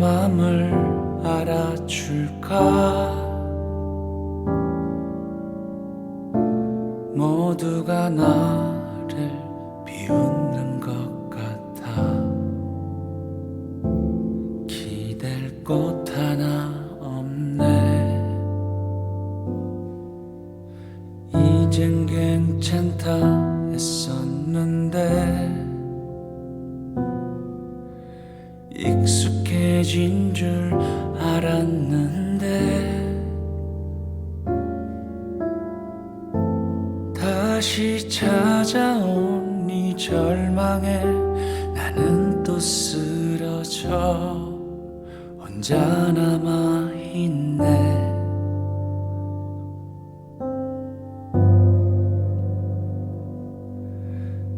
맘을 알아줄까? 모두가 나를 비웃는 것 같아. 기댈 곳 하나 없네. 이젠 괜찮다 했었는데 익숙해진 줄 알았는데 다시 찾아온 이 절망에 나는 또 쓰러져 혼자 남아 있네.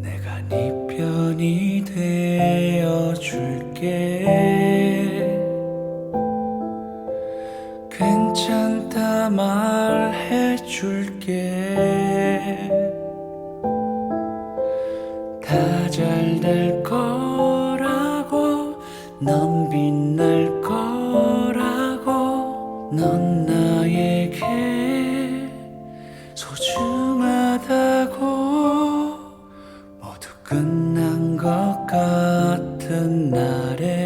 내가 네 편이 되어 줄게 말해 줄게. 다 잘 될 거라고 넌 빛날 거라고 넌 나에게 소중하다고. 모두 끝난 것 같은 날에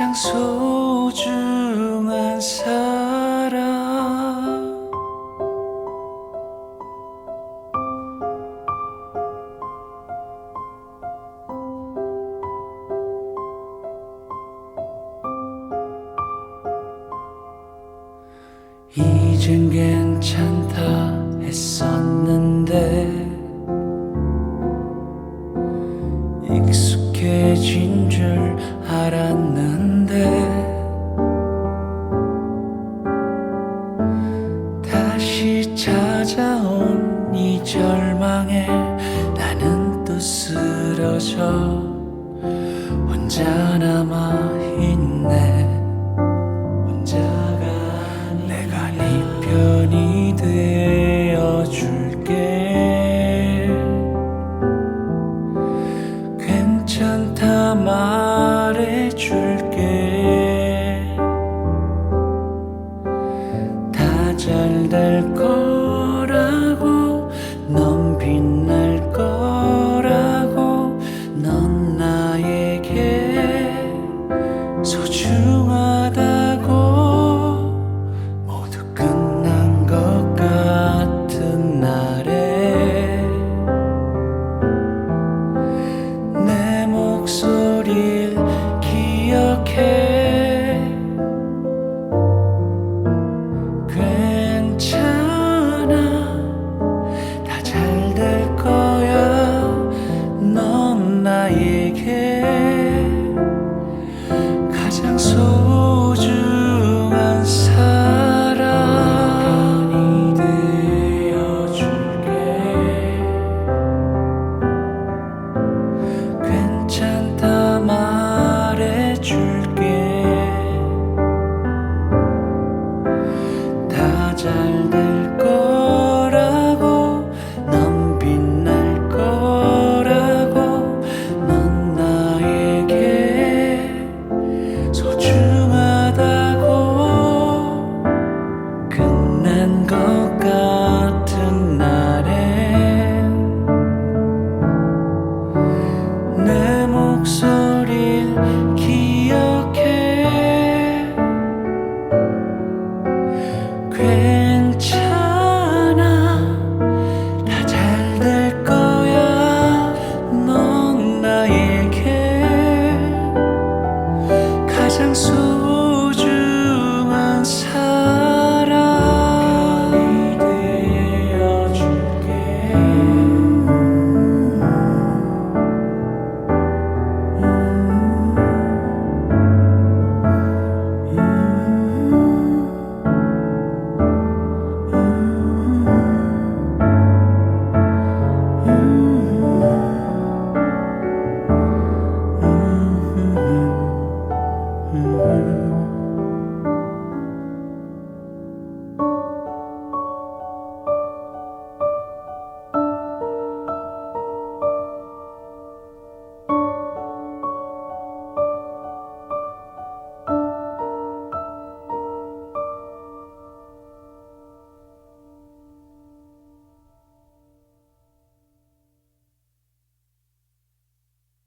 가장 소중한 사람. 이젠 괜 찾아온 이 절망에 나는 또 쓰러져. 혼자 남아